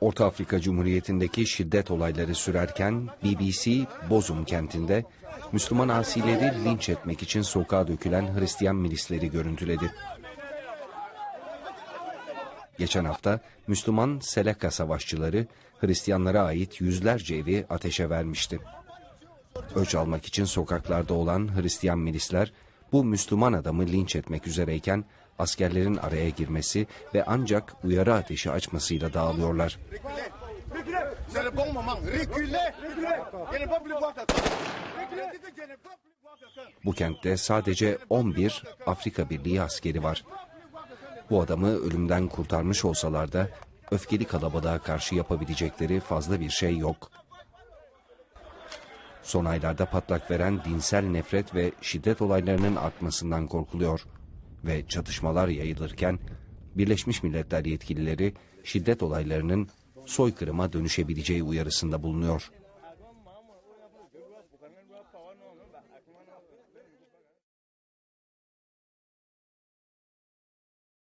Orta Afrika Cumhuriyeti'ndeki şiddet olayları sürerken BBC Bozum kentinde Müslüman asileri linç etmek için sokağa dökülen Hristiyan milisleri görüntüledi. Geçen hafta Müslüman Seleka savaşçıları Hristiyanlara ait yüzlerce evi ateşe vermişti. Öç almak için sokaklarda olan Hristiyan milisler bu Müslüman adamı linç etmek üzereyken askerlerin araya girmesi ve ancak uyarı ateşi açmasıyla dağılıyorlar. Bu kentte sadece 11 Afrika Birliği askeri var. Bu adamı ölümden kurtarmış olsalar da öfkeli kalabalığa karşı yapabilecekleri fazla bir şey yok. Son aylarda patlak veren dinsel nefret ve şiddet olaylarının artmasından korkuluyor ve çatışmalar yayılırken Birleşmiş Milletler yetkilileri şiddet olaylarının soykırıma dönüşebileceği uyarısında bulunuyor.